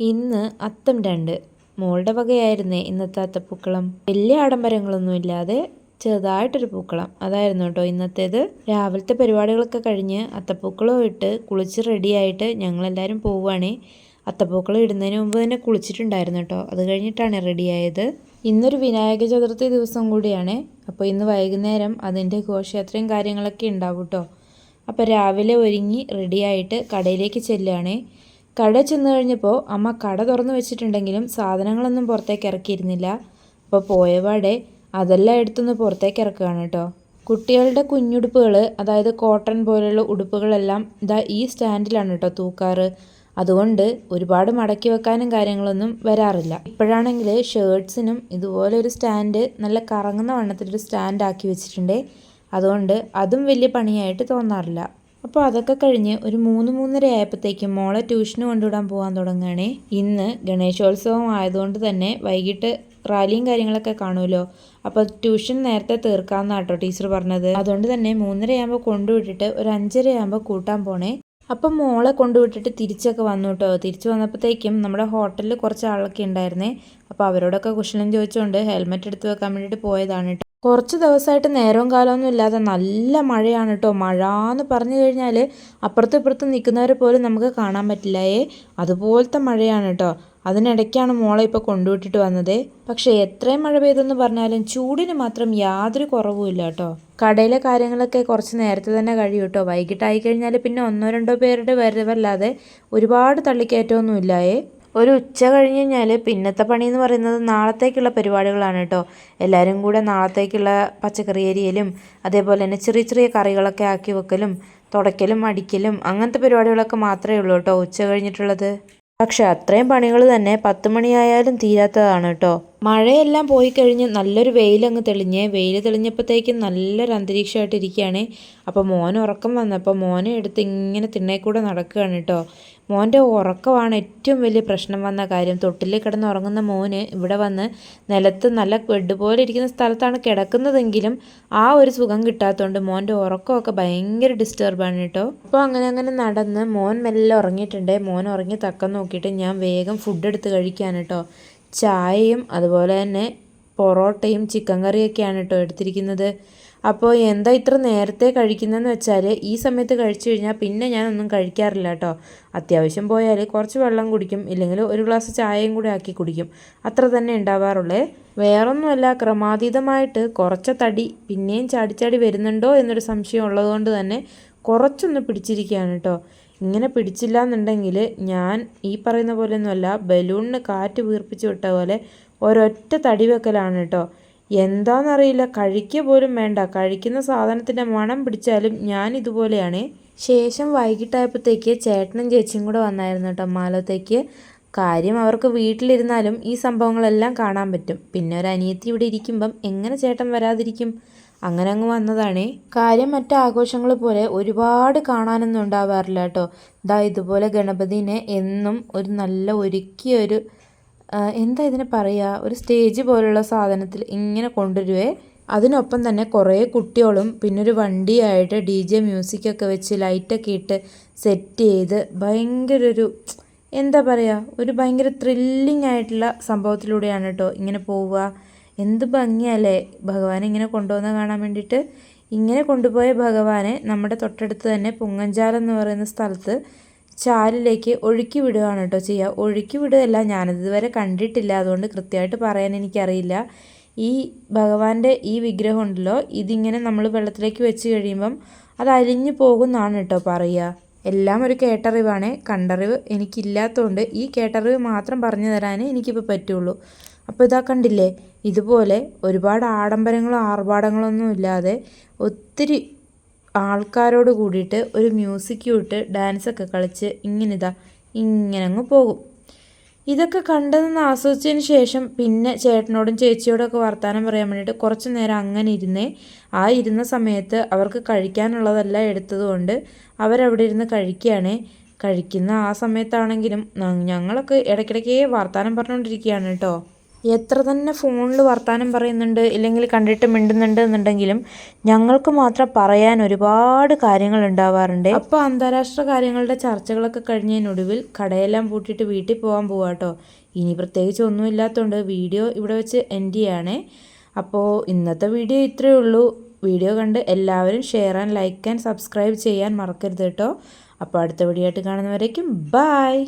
ഇന്ന് അത്തം രണ്ട്. മോളുടെ വകയായിരുന്നേ ഇന്നത്തെ അത്തപ്പൂക്കളം വലിയ ആഡംബരങ്ങളൊന്നും ഇല്ലാതെ ചെറുതായിട്ടൊരു പൂക്കളം. അതായിരുന്നു കേട്ടോ ഇന്നത്തേത്. രാവിലത്തെ പരിപാടികളൊക്കെ കഴിഞ്ഞ് അത്തപ്പൂക്കളം ഇട്ട് കുളിച്ച് റെഡിയായിട്ട് ഞങ്ങളെല്ലാവരും പോവുകയാണേ. അത്തപ്പൂക്കളം ഇടുന്നതിന് മുമ്പ് തന്നെ കുളിച്ചിട്ടുണ്ടായിരുന്നു കേട്ടോ. അത് കഴിഞ്ഞിട്ടാണ് റെഡിയായത്. ഇന്നൊരു വിനായക ചതുർത്ഥി ദിവസം കൂടിയാണ്. അപ്പോൾ ഇന്ന് വൈകുന്നേരം അതിന്റെ ഘോഷയാത്രയും കാര്യങ്ങളൊക്കെ ഉണ്ടാവും കേട്ടോ. അപ്പോൾ രാവിലെ ഒരുങ്ങി റെഡിയായിട്ട് കടയിലേക്ക് ചെല്ലുകയാണേ. കട ചെന്ന് കഴിഞ്ഞപ്പോൾ അമ്മ കട തുറന്നു വെച്ചിട്ടുണ്ടെങ്കിലും സാധനങ്ങളൊന്നും പുറത്തേക്ക് ഇറക്കിയിരുന്നില്ല. അപ്പോൾ പോയപാടെ അതെല്ലാം എടുത്തൊന്ന് പുറത്തേക്ക് ഇറക്കുകയാണ് കേട്ടോ. കുട്ടികളുടെ കുഞ്ഞുടുപ്പുകൾ അതായത് കോട്ടൺ പോലെയുള്ള ഉടുപ്പുകളെല്ലാം ഇതാ ഈ സ്റ്റാൻഡിലാണ് കേട്ടോ തൂക്കാറ്. അതുകൊണ്ട് ഒരുപാട് മടക്കി വെക്കാനും കാര്യങ്ങളൊന്നും വരാറില്ല. ഇപ്പോഴാണെങ്കിൽ ഷേർട്സിനും ഇതുപോലെ ഒരു സ്റ്റാൻഡ് നല്ല കറങ്ങുന്ന വണ്ണത്തിലൊരു സ്റ്റാൻഡ് ആക്കി വെച്ചിട്ടുണ്ട്. അതുകൊണ്ട് അതും വലിയ പണിയായിട്ട് തോന്നാറില്ല. അപ്പോൾ അതൊക്കെ കഴിഞ്ഞ് ഒരു മൂന്ന് മൂന്നര ആയപ്പോഴത്തേക്കും മോളെ ട്യൂഷന് കൊണ്ടുവിടാൻ പോകാൻ തുടങ്ങുകയാണേ. ഇന്ന് ഗണേശോത്സവം ആയതുകൊണ്ട് തന്നെ വൈകിട്ട് റാലിയും കാര്യങ്ങളൊക്കെ കാണുമല്ലോ. അപ്പോൾ ട്യൂഷൻ നേരത്തെ തീർക്കാമെന്നാട്ടോ ടീച്ചർ പറഞ്ഞത്. അതുകൊണ്ട് തന്നെ മൂന്നരയാകുമ്പോൾ കൊണ്ടുവിട്ടിട്ട് ഒരു അഞ്ചരയാകുമ്പോൾ കൂട്ടാൻ പോണേ. അപ്പം മോളെ കൊണ്ടുവിട്ടിട്ട് തിരിച്ചൊക്കെ വന്നു കേട്ടോ തിരിച്ചു വന്നപ്പോഴത്തേക്കും നമ്മുടെ ഹോട്ടലിൽ കുറച്ച് ആളൊക്കെ ഉണ്ടായിരുന്നേ. അപ്പോൾ അവരോടൊക്കെ കുശലം ചോദിച്ചുകൊണ്ട് ഹെൽമെറ്റ് എടുത്ത് വെക്കാൻ വേണ്ടിയിട്ട് പോയതാണ് കേട്ടോ കുറച്ച് ദിവസമായിട്ട് നേരവും കാലമൊന്നും ഇല്ലാതെ നല്ല മഴയാണ് കേട്ടോ മഴ എന്ന് പറഞ്ഞു കഴിഞ്ഞാൽ അപ്പുറത്തും ഇപ്പുറത്തും നിൽക്കുന്നവരെ പോലും നമുക്ക് കാണാൻ പറ്റില്ലയേ. അതുപോലത്തെ മഴയാണ് കേട്ടോ അതിനിടയ്ക്കാണ് മോളെ ഇപ്പോൾ കൊണ്ടുവിട്ടിട്ട് വന്നത്. പക്ഷേ എത്രയും മഴ പെയ്തെന്ന് പറഞ്ഞാലും ചൂടിന് മാത്രം യാതൊരു കുറവുമില്ല കേട്ടോ. കടയിലെ കാര്യങ്ങളൊക്കെ കുറച്ച് നേരത്തെ തന്നെ കഴിയും കേട്ടോ. വൈകിട്ടായി കഴിഞ്ഞാൽ പിന്നെ ഒന്നോ രണ്ടോ പേരുടെ വരവല്ലാതെ ഒരുപാട് തള്ളിക്കയറ്റമൊന്നും ഇല്ലായേ. ഒരു ഉച്ച കഴിഞ്ഞ് കഴിഞ്ഞാൽ പിന്നത്തെ പണി എന്ന് പറയുന്നത് നാളത്തേക്കുള്ള പരിപാടികളാണ് കേട്ടോ. എല്ലാവരും കൂടെ നാളത്തേക്കുള്ള പച്ചക്കറി അരിയലും അതേപോലെ തന്നെ ചെറിയ ചെറിയ കറികളൊക്കെ ആക്കി വെക്കലും തുടയ്ക്കലും അടിക്കലും അങ്ങനത്തെ പരിപാടികളൊക്കെ മാത്രമേ ഉള്ളൂ കേട്ടോ ഉച്ച കഴിഞ്ഞിട്ടുള്ളത്. പക്ഷെ അത്രയും പണികൾ തന്നെ പത്ത് മണിയായാലും തീരാത്തതാണ് കേട്ടോ മഴയെല്ലാം പോയി കഴിഞ്ഞ് നല്ലൊരു വെയിലങ്ങ് തെളിഞ്ഞ്. വെയിൽ തെളിഞ്ഞപ്പോഴത്തേക്കും നല്ലൊരു അന്തരീക്ഷമായിട്ട് ഇരിക്കുകയാണ്. അപ്പോൾ മോൻ ഉറക്കം വന്നപ്പോൾ മോനെ എടുത്ത് ഇങ്ങനെ തിണ്ണേക്കൂടെ നടക്കുകയാണ് കേട്ടോ. മോന്റെ ഉറക്കമാണ് ഏറ്റവും വലിയ പ്രശ്നം വന്ന കാര്യം. തൊട്ടിലിൽ കിടന്ന് ഉറങ്ങുന്ന മോന് ഇവിടെ വന്ന് നിലത്ത് നല്ല ബെഡ് പോലെ ഇരിക്കുന്ന സ്ഥലത്താണ് കിടക്കുന്നതെങ്കിലും ആ ഒരു സുഖം കിട്ടാത്തതുകൊണ്ട് മോന്റെ ഉറക്കമൊക്കെ ഭയങ്കര ഡിസ്റ്റർബാണ് കേട്ടോ. അപ്പോൾ അങ്ങനെ അങ്ങനെ നടന്ന് മോൻ മെല്ലെ ഉറങ്ങിയിട്ടുണ്ട്. മോൻ ഉറങ്ങി തക്കം നോക്കിയിട്ട് ഞാൻ വേഗം ഫുഡ് എടുത്ത് കഴിക്കാൻ കേട്ടോ. ചായയും അതുപോലെ തന്നെ പൊറോട്ടയും ചിക്കൻ കറിയൊക്കെയാണ് കേട്ടോ എടുത്തിരിക്കുന്നത്. അപ്പോൾ എന്താ ഇത്ര നേരത്തെ കഴിക്കുന്നതെന്ന് വെച്ചാൽ ഈ സമയത്ത് കഴിച്ചു കഴിഞ്ഞാൽ പിന്നെ ഞാനൊന്നും കഴിക്കാറില്ല കേട്ടോ. അത്യാവശ്യം പോയാൽ കുറച്ച് വെള്ളം കുടിക്കും ഇല്ലെങ്കിൽ ഒരു ഗ്ലാസ് ചായയും കൂടി ആക്കി കുടിക്കും. അത്ര തന്നെ ഉണ്ടാവാറുള്ളേ. വേറൊന്നുമല്ല ക്രമാതീതമായിട്ട് കുറച്ച തടി പിന്നെയും ചാടിച്ചാടി വരുന്നുണ്ടോ എന്നൊരു സംശയം ഉള്ളതുകൊണ്ട് തന്നെ കുറച്ചൊന്ന് പിടിച്ചിരിക്കുകയാണ് കേട്ടോ. ഇങ്ങനെ പിടിച്ചില്ല എന്നുണ്ടെങ്കിൽ ഞാൻ ഈ പറയുന്ന പോലെയൊന്നുമല്ല ബലൂണിന് കാറ്റ് വീർപ്പിച്ച് വിട്ട പോലെ ഒരൊറ്റ തടി വെക്കലാണ് കേട്ടോ എന്താണെന്നറിയില്ല കഴിക്കുക പോലും വേണ്ട. കഴിക്കുന്ന സാധനത്തിന്റെ മണം പിടിച്ചാലും ഞാൻ ഇതുപോലെയാണ്. ശേഷം വൈകിട്ടായപ്പോഴത്തേക്ക് ചേട്ടനും ചേച്ചിയും കൂടെ വന്നായിരുന്നു കേട്ടോ മാലത്തേക്ക്. കാര്യം അവർക്ക് വീട്ടിലിരുന്നാലും ഈ സംഭവങ്ങളെല്ലാം കാണാൻ പറ്റും. പിന്നെ ഒരു അനിയത്തി ഇവിടെ ഇരിക്കുമ്പം എങ്ങനെ ചേട്ടൻ വരാതിരിക്കും? അങ്ങനെ അങ്ങ് വന്നതാണേ. കാര്യം മറ്റു ആഘോഷങ്ങൾ പോലെ ഒരുപാട് കാണാനൊന്നും ഉണ്ടാവാറില്ല കേട്ടോ. ദാ ഇതുപോലെ ഗണപതിനെ എന്നും ഒരു നല്ല ഒരുക്കിയ ഒരു എന്താ ഇതിനെ പറയുക ഒരു സ്റ്റേജ് പോലുള്ള സാധനത്തിൽ ഇങ്ങനെ കൊണ്ടുവരുവേ. അതിനൊപ്പം തന്നെ കുറേ കുട്ടികളും പിന്നൊരു വണ്ടിയായിട്ട് ഡി ജെ മ്യൂസിക്കൊക്കെ വെച്ച് ലൈറ്റൊക്കെ ഇട്ട് സെറ്റ് ചെയ്ത് ഭയങ്കര ഒരു എന്താ പറയുക ഒരു ഭയങ്കര ത്രില്ലിംഗ് ആയിട്ടുള്ള സംഭവത്തിലൂടെയാണ് കേട്ടോ ഇങ്ങനെ പോവുക. എന്ത് ഭംഗിയല്ലേ? ഭഗവാനെ ഇങ്ങനെ കൊണ്ടുവന്ന കാണാൻ വേണ്ടിയിട്ട്. ഇങ്ങനെ കൊണ്ടുപോയ ഭഗവാനെ നമ്മുടെ തൊട്ടടുത്ത് തന്നെ പുങ്ങഞ്ചാലം എന്ന് പറയുന്ന സ്ഥലത്ത് ചാലിലേക്ക് ഒഴുക്കി വിടുകയാണ് കേട്ടോ ചെയ്യുക ഒഴുക്കി വിടുകയല്ല ഞാനിതുവരെ കണ്ടിട്ടില്ല. അതുകൊണ്ട് കൃത്യമായിട്ട് പറയാൻ എനിക്കറിയില്ല. ഈ ഭഗവാന്റെ ഈ വിഗ്രഹം ഉണ്ടല്ലോ ഇതിങ്ങനെ നമ്മൾ വെള്ളത്തിലേക്ക് വെച്ച് കഴിയുമ്പം അത് അലിഞ്ഞു പോകുന്നതാണ് കേട്ടോ പറയുക. എല്ലാം ഒരു കേട്ടറിവാണ്. കണ്ടറിവ് എനിക്കില്ലാത്തതുകൊണ്ട് ഈ കേട്ടറിവ് മാത്രം പറഞ്ഞു തരാനേ എനിക്കിപ്പോൾ പറ്റുള്ളൂ. അപ്പോൾ ഇതാ കണ്ടില്ലേ? ഇതുപോലെ ഒരുപാട് ആഡംബരങ്ങളോ ആർഭാടങ്ങളൊന്നും ഇല്ലാതെ ഒത്തിരി ആൾക്കാരോട് കൂടിയിട്ട് ഒരു മ്യൂസിക്കും ഇട്ട് ഡാൻസൊക്കെ കളിച്ച് ഇങ്ങനെ ഇതാ ഇങ്ങനെ അങ്ങ് പോകും. ഇതൊക്കെ കണ്ടതെന്ന് ആസ്വദിച്ചതിന് ശേഷം പിന്നെ ചേട്ടനോടും ചേച്ചിയോടൊക്കെ വർത്തമാനം പറയാൻ വേണ്ടിയിട്ട് കുറച്ച് നേരം അങ്ങനെ ഇരുന്നേ. ആ ഇരുന്ന സമയത്ത് അവർക്ക് കഴിക്കാനുള്ളതെല്ലാം എടുത്തതുകൊണ്ട് അവരവിടെ ഇരുന്ന് കഴിക്കുകയാണ്. കഴിക്കുന്ന ആ സമയത്താണെങ്കിലും ഞങ്ങളൊക്കെ ഇടയ്ക്കിടയ്ക്ക് വർത്തമാനം പറഞ്ഞുകൊണ്ടിരിക്കുകയാണ് കേട്ടോ. എത്ര തന്നെ ഫോണിൽ വർത്തമാനം പറയുന്നുണ്ട് ഇല്ലെങ്കിൽ കണ്ടിട്ട് മിണ്ടുന്നുണ്ട് എന്നുണ്ടെങ്കിലും ഞങ്ങൾക്ക് മാത്രം പറയാൻ ഒരുപാട് കാര്യങ്ങൾ ഉണ്ടാവാറുണ്ട്. അപ്പോൾ അന്താരാഷ്ട്ര കാര്യങ്ങളുടെ ചർച്ചകളൊക്കെ കഴിഞ്ഞതിനൊടുവിൽ കടയെല്ലാം പൂട്ടിയിട്ട് വീട്ടിൽ പോകാൻ പോവാട്ടോ ഇനി പ്രത്യേകിച്ച് ഒന്നും ഇല്ലാത്തതുകൊണ്ട് വീഡിയോ ഇവിടെ വെച്ച് എൻഡ് ചെയ്യുകയാണേ അപ്പോൾ ഇന്നത്തെ വീഡിയോ ഇത്രയേ ഉള്ളൂ. വീഡിയോ കണ്ട് എല്ലാവരും share and like and subscribe ചെയ്യാൻ മറക്കരുത് കേട്ടോ അപ്പോൾ അടുത്ത വീഡിയോ ആയിട്ട് കാണുന്നവരേക്കും ബായ്